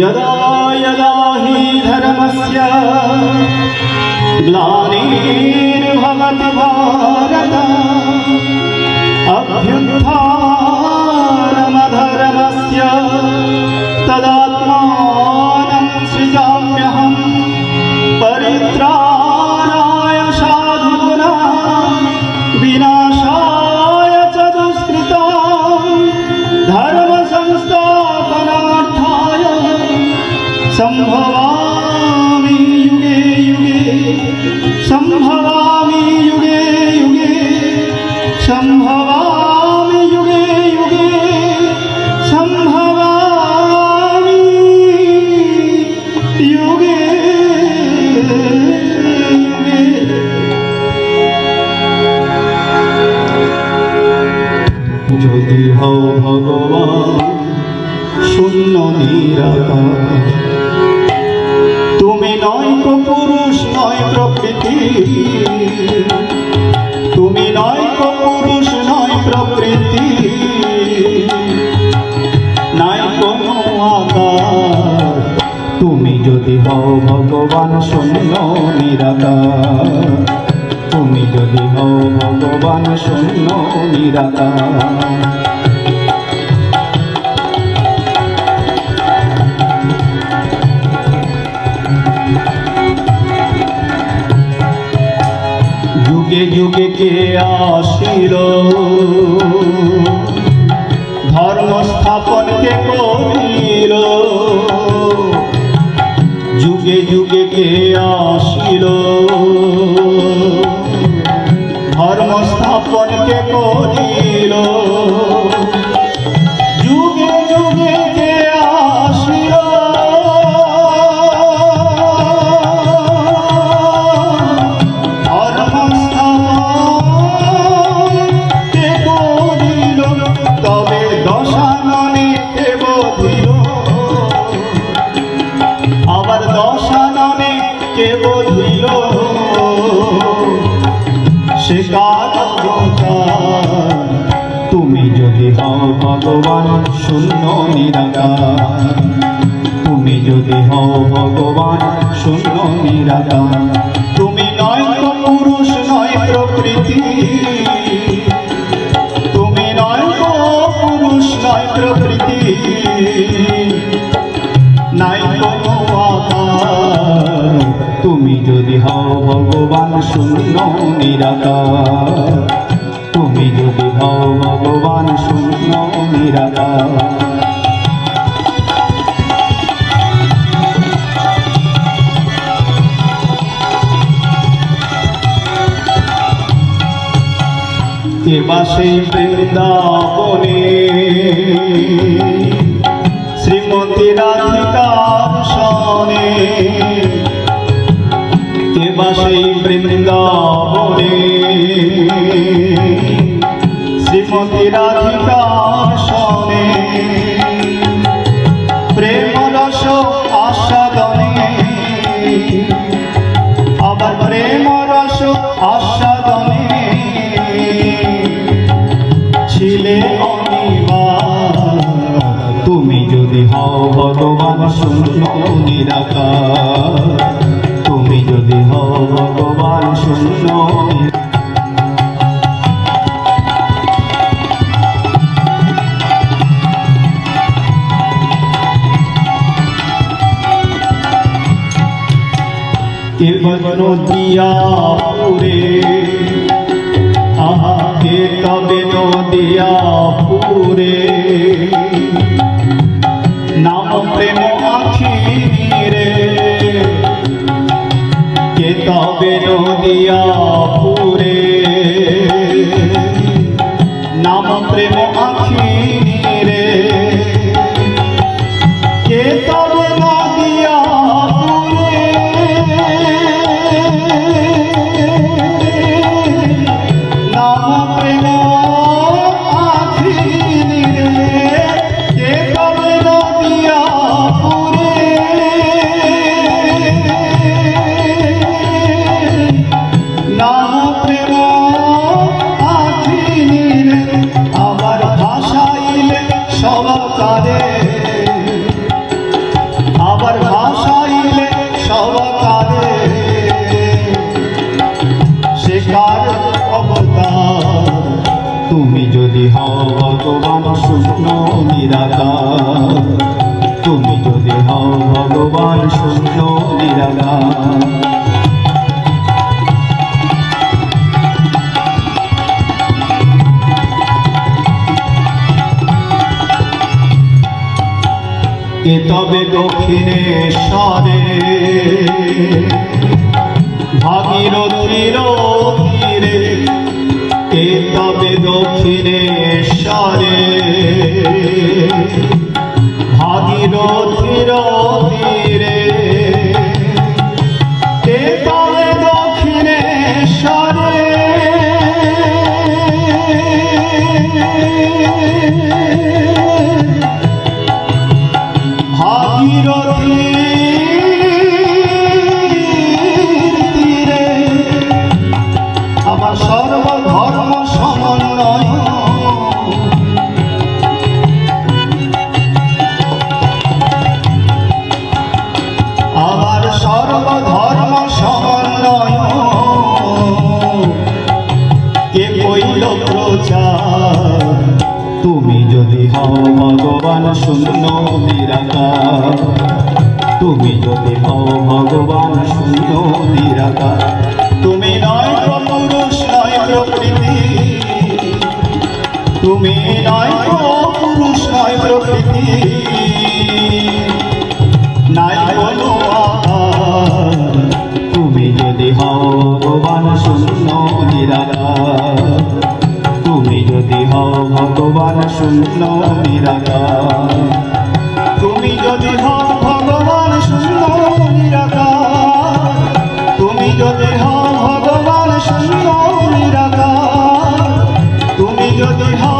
यदा यदा हि धर्मस्य ग्लानिर्भवति भारत তুমি নয় পুরুষ, নয় প্রকৃতি। নাই কোনো তুমি যদি হও ভগবান, শূন্য নিরাকার। তুমি যদি হও ভগবান, শূন্য নিরাকার। যুগে কে আসিল? ধর্ম স্থাপন কে করিল? যুগে যুগে কে আসিল? ধর্ম স্থাপন কে করিল? কে বধিল সে তুমি যদি হও ভগবান শূন্য নিরাকার। তুমি যদি হও ভগবান শূন্য নিরাকার। তুমি যদি হও ভগবান শূন্য নিরাকার। কেবা সেই বৃন্দাবনে শ্রীমতী রাধিকার আস্বাদনে আবার প্রেম রস আস্বাদনে ছিলে তুমি যদি হও ভগবান শূন্য নিরাকার তুমি যদি হও ভগবান শূন্য কেবল নদিয়া পুরে আহা কে তবে নদিয়া পুরে নাম প্রেম আখি তুমি যদি হও ভগবান নিরাকার এ তবে দক্ষিণেশ্বরে ভাগীরথীর তীরে দক্ষিণেশ্বরে ভাগীরথীর হও ভগবান শূন্য নিরাকার। তুমি যদি হও ভগবান শূন্য নিরাকার, তুমি নয় পুরুষ, নয় প্রকৃতি। তুমি নয় পুরুষ, নয় প্রকৃতি। ভগবান শূন্য নিরাকার। তুমি যদি হও ভগবান শূন্য নিরাকার। তুমি যদি হও ভগবান শূন্য নিরাকার। তুমি যদি হও